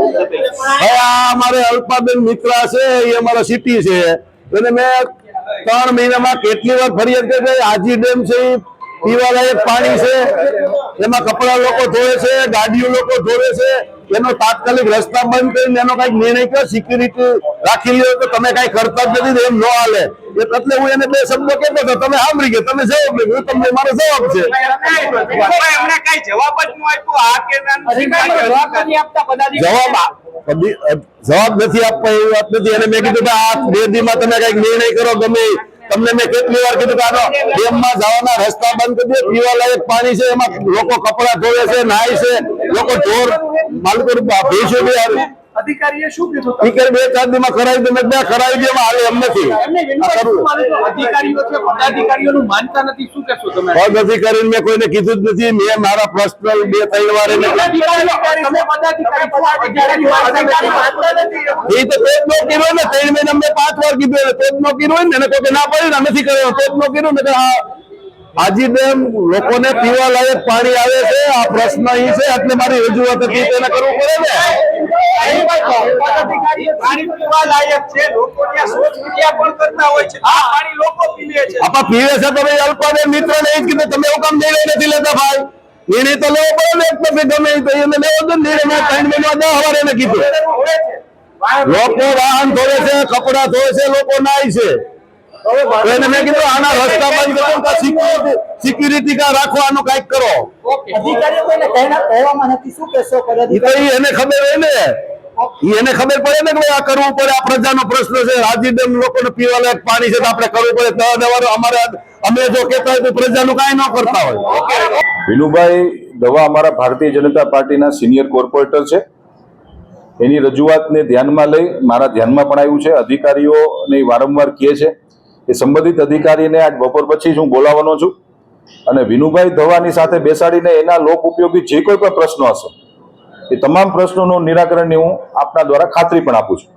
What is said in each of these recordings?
ભાઈ આ અમારે અલ્પાબેન મિત્રા છે, એ અમારા સિટી છે. એને મેં ત્રણ મહિનામાં કેટલી વાર ફરિયાદ કરી આજી ડેમ છે, પીવાલાયક પાણી છે, એમાં કપડા લોકો ધોવે છે, ગાડીઓ લોકો ધોવે છે એનો તાત્કાલિક રસ્તા બંધ કરીને એનો કંઈક નિર્ણય કરો સિક્યુરિટી રાખી લ્યો તો તમે કઈ કરતા જ નથી એમ ન હાલે. એટલે હું એને બે શબ્દો કહેતો હતો તમે સાંભળી ગયા તમે જવાબ નહીં હું તમને મારો જવાબ છે. એમને કઈ જવાબ જ ન આપ્યો. આ કે જવાબ નથી આપવા એવી વાત નથી. અને મેં કીધું કે આ બે દીમાં તમે કંઈક નિર્ણય કરો ગમે તમને મેં કેટલી વાર કીધું કે આનો ડેમમાં જવાના રસ્તા બંધ કરી દે પીવા લાયક પાણી છે એમાં લોકો કપડા ધોવે છે નાય છે લોકો ઢોર માલકો ભેંસો બી આવે. અધિકારીએ શું કીધું ઈ બે ચાર દીમાં કરાવી દે મેં કરાવી દે હાલે એમ નથી. અધિકારીઓ છે પદાધિકારીઓનું માનતા નથી શું કહેશો તમે? પદ અધિકારીને મેં કોઈને કીધું જ નથી મેં મારા પર્સનલ બે ત્રણ વાર એ તો નો કર્યો ને ત્રણ મહિના મેં પાંચ વાર કીધું એને નો કર્યો ને એને કોઈ ના પડે નથી કર્યો પેટ નો કર્યું ને આજી ડેમ લોકોને પીવા લાયક પાણી આવે છે આ પ્રશ્ન ઈ છે એટલે મારી રજૂઆત હતી તેને કરવું પડે ને? પીવા છે તો અલ્પાને મિત્ર એ જ કીધું તમે એવું કામ નિર્ણય નથી લેતા ભાઈ. નિર્ણય તો લેવો પડે ને એક પછી ગમે તો એને લેવો જ નિર્ણય ત્રણ મહિના દસ વાર એને કીધું. લોકો વાહન ધોવે છે કપડા ધોવે છે લોકો નાય છે. તો એને મેં કીધું આના રસ્તા બંધ કરો સિક્યુરિટી સિક્યુરિટી કા રાખો આનું કંઈક કરો. અધિકારીઓ કોઈને કહેના- કહેવામાં નથી. શું કહેશો? ઈ તો પદાધિકારી ઈ એને ખબર હોય ને. એને ખબર પડે ને કે આ કરવું પડે. આ પ્રજાનો પ્રશ્ન છે. રાજી ડેમ લોકોને પીવા લાયક પાણી છે તો આપણે કરવું પડે. તો અવારનવાર અમારે અમે જો કહેતા હોય તો પ્રજાનું કાંઈ ન કરતા હોય. વિનુભાઈ દવા અમારા ભારતીય જનતા પાર્ટીના સિનિયર કોર્પોરેટર છે. એની રજૂઆતને ધ્યાનમાં લઈ મારા ધ્યાનમાં પણ આવ્યું છે. અધિકારીઓને વારંવાર કહે છે એ સંબંધિત અધિકારીને આજ બપોર પછી જ હું બોલાવવાનો છું. અને વિનુભાઈ ધવાની સાથે બેસાડીને એના લોક ઉપયોગી જે કોઈ પણ પ્રશ્નો હશે એ તમામ પ્રશ્નોનું નિરાકરણની હું આપના દ્વારા ખાતરી પણ આપું છું.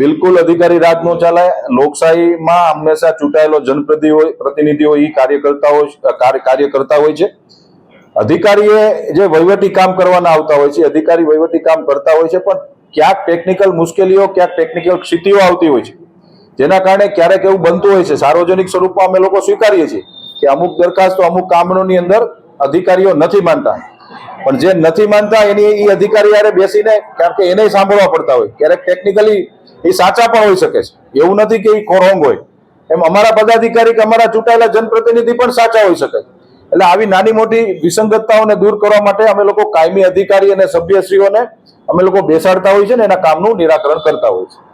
બિલકુલ અધિકારી રાજ નો ચાલે લોકશાહીમાં હંમેશા ચૂંટાયેલો જનપ્રતિ હોય પ્રતિનિધિઓ એ કાર્ય કરતા હોય કાર્ય કરતા હોય છે. અધિકારીએ જે વહીવટી કામ કરવાના આવતા હોય છે, અધિકારી વહીવટી કામ કરતા હોય છે, પણ ક્યાંક ટેકનિકલ મુશ્કેલીઓ, ક્યાંક ટેકનિકલ ક્ષિતિઓ આવતી હોય છે. જેના કારણે ક્યારેક એવું બનતું હોય છે, સાર્વજનિક સ્વરૂપમાં અમે લોકો સ્વીકારીએ છીએ કે અમુક દરખાસ્તો, અમુક કામોની અંદર અધિકારીઓ નથી માનતા. પણ જે નથી માનતા, એની એ અધિકારી યારે બેસીને કારણ કે એને સાંભળવા પડતા હોય. ક્યારેક ટેકનિકલી એ સાચા પણ હોઈ શકે છે. એવું નથી કે એ ખોરોંગ હોય. એમ અમારા પદાધિકારી કે અમારા ચૂંટાયેલા જનપ્રતિનિધિ પણ સાચા હોઈ શકે એટલે આવી નાની મોટી વિસંગતતાઓને દૂર કરવા માટે અમે લોકો કાયમી અધિકારી અને સભ્યશ્રીઓને અમે લોકો બેસાડતા હોય છે ને એના કામનું નિરાકરણ કરતા હોય છે.